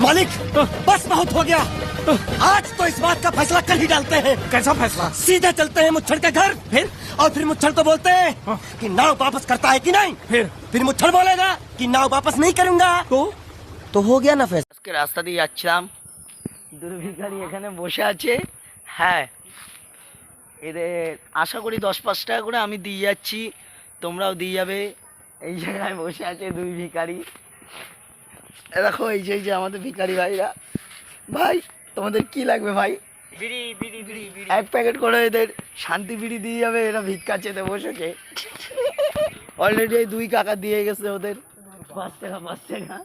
मालिक बस बहुत हो गया आज तो इस बात का फैसला कल ही डालते हैं कैसा फैसला सीधे चलते हैं मुच्छड़ के घर फिर और फिर मुच्छड़ को बोलते हैं कि नाव वापस करता है कि नहीं फिर फिर मुच्छड़ बोलेगा कि नाव वापस नहीं करूंगा तो तो हो गया ना फैसला আজকে রাস্তা দিয়ে যাচ্ছিলাম দুর্ভিখারি এখানে বসে আছে হ্যাঁ এদের আশা করি দশ পাঁচ টাকা করে আমি দিয়ে যাচ্ছি তোমরাও দিয়ে যাবে এই জায়গায় বসে আছে দুই ভিখারি এ দেখো এই যে এই যে আমাদের ভিখারি ভাইরা। ভাই তোমাদের কি লাগবে ভাই? বিড়ি বিড়ি বিড়ি বিড়ি। এক প্যাকেট করে এদের শান্তি বিড়ি দিয়ে যাবে এরা ভিক্ষা চেতে বসেছে। অলরেডি এই দুই কাকা দিয়ে গেছে ওদের। পাঁচ টাকা পাঁচ টাকা।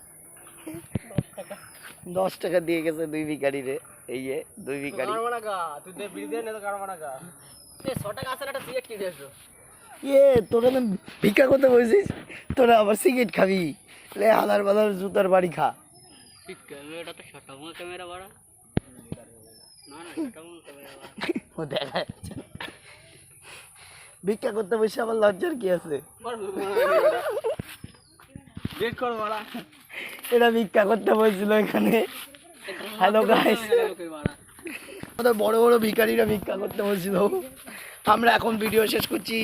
দশ টাকা দিয়ে গেছে দুই ভিখারি রে এই যে দুই ভিখারি। ইয়ে তোরা না ভিক্ষা করতে বসিস তোরা আবার সিগারেট খাবি। লে হালার বালার জুতার বাড়ি খা। ও দেখা যাচ্ছে। ভিক্ষা করতে বসে আবার লজ্জার কি আছে? এটা ভিক্ষা করতে বলছিল এখানে। হ্যালো গাইস আমাদের বড় বড় ভিখারিরা ভিক্ষা করতে বলছিল। আমরা এখন ভিডিও শেষ করছি।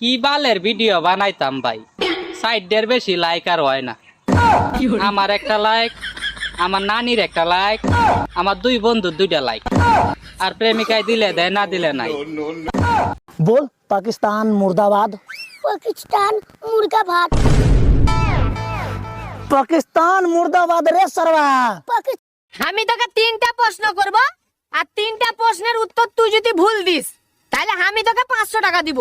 কি বালের ভিডিও বানাইতাম ভাই? সাইডের বেশি লাইক আর হয় না। আমার একটা লাইক আমার নানির একটা লাইক আমার দুই বন্ধুর দুইটা লাইক আর প্রেমিকায় দিলে দেয় না দিলে নাই। বল পাকিস্তান মুর্দাবাদ। পাকিস্তান মুর্দাবাদ। পাকিস্তান মুর্দাবাদ রে সরবা আমি তোকে তিনটা প্রশ্ন করব আর তিনটা প্রশ্নের উত্তর তুই যদি ভুল দিস তাহলে আমি তোকে পাঁচশো টাকা দিব।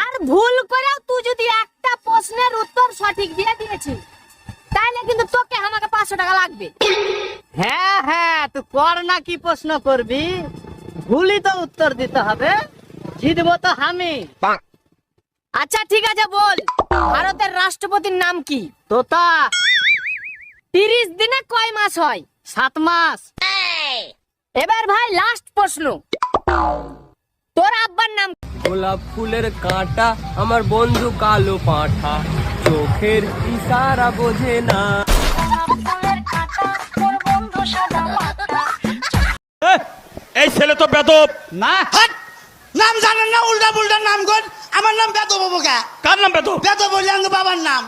আর ভুল করেও তুই যদি একটা প্রশ্নের উত্তর সঠিক দিয়ে দিয়েছিস তাহলে কিন্তু তোকে আমাকে পাঁচশো টাকা লাগবে। হ্যাঁ হ্যাঁ তুই কর না কি প্রশ্ন করবি। ভুলই তো উত্তর দিতে হবে। জিতবো তো আমি। আচ্ছা ঠিক আছে বল। ভারতের রাষ্ট্রপতির নাম কি? তোতা। তিরিশ দিনে কয় মাস হয়? সাত মাস। এবার ভাই লাস্ট প্রশ্ন। তোর আব্বার নাম গোলাপ ফুলের কাঁটা আমার বন্ধু কালো পাঠা। চোখের ইশারা বোঝে না। এই ছেলে তো বেদব। না। নাম জানেন না উল্টা পুল্টা নাম কর। আমার নাম বেদ বাবুকা কার নাম বেদব? বেদ বললে বাবার নাম!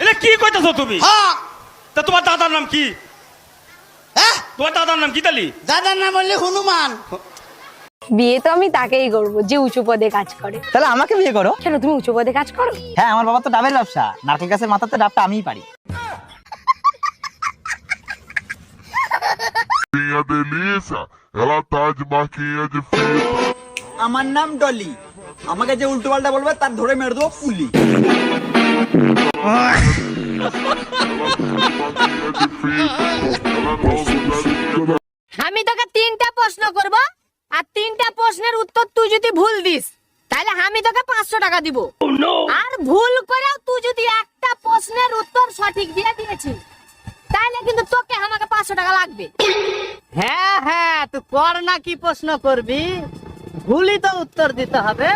এটা কি কইতাছো তুমি? হ্যাঁ। তা তোমার দাদার নাম কি? তোমার দাদার নাম কি তালি? দাদার নাম বললে হনুমান। বিয়ে তো আমি তাকেই করব যে উঁচু পদে কাজ করে। তাহলে আমাকে বিয়ে করো। কেন তুমি উঁচু পদে কাজ করো? হ্যাঁ আমার বাবা তো ডাবের ব্যবসা। নারকেল গাছের মাথাতে ডাবটা আমিই পারি। ela tá de marquinha de fita. আমার নাম ডলি। আমাকে যে উল্টো পাল্টা বলবে তার ধরে মেরে দেবো পুলি। Marquinha de fita. Ela não usa de আমি তোকে তিনটা প্রশ্ন করব আর তিনটা প্রশ্নের উত্তর তুই যদি ভুল দিস তাহলে আমি তোকে পাঁচশো টাকা দিব। আর ভুল করেও তুই যদি একটা প্রশ্নের উত্তর সঠিক দিয়ে দিয়েছিস তাহলে কিন্তু তোকে আমাকে পাঁচশো টাকা লাগবে। হ্যাঁ হ্যাঁ তুই কর না কি প্রশ্ন করবি? ভুলই তো উত্তর দিতে হবে।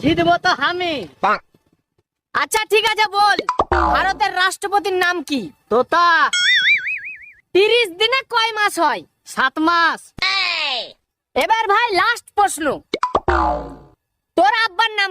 জিতবো তো আমি। আচ্ছা ঠিক আছে বল। ভারতের রাষ্ট্রপতির নাম কি? তোতা। তিরিশ দিনে কয় মাস হয়? সাত মাস। এবার ভাই লাস্ট প্রশ্ন। তোর আব্বার নাম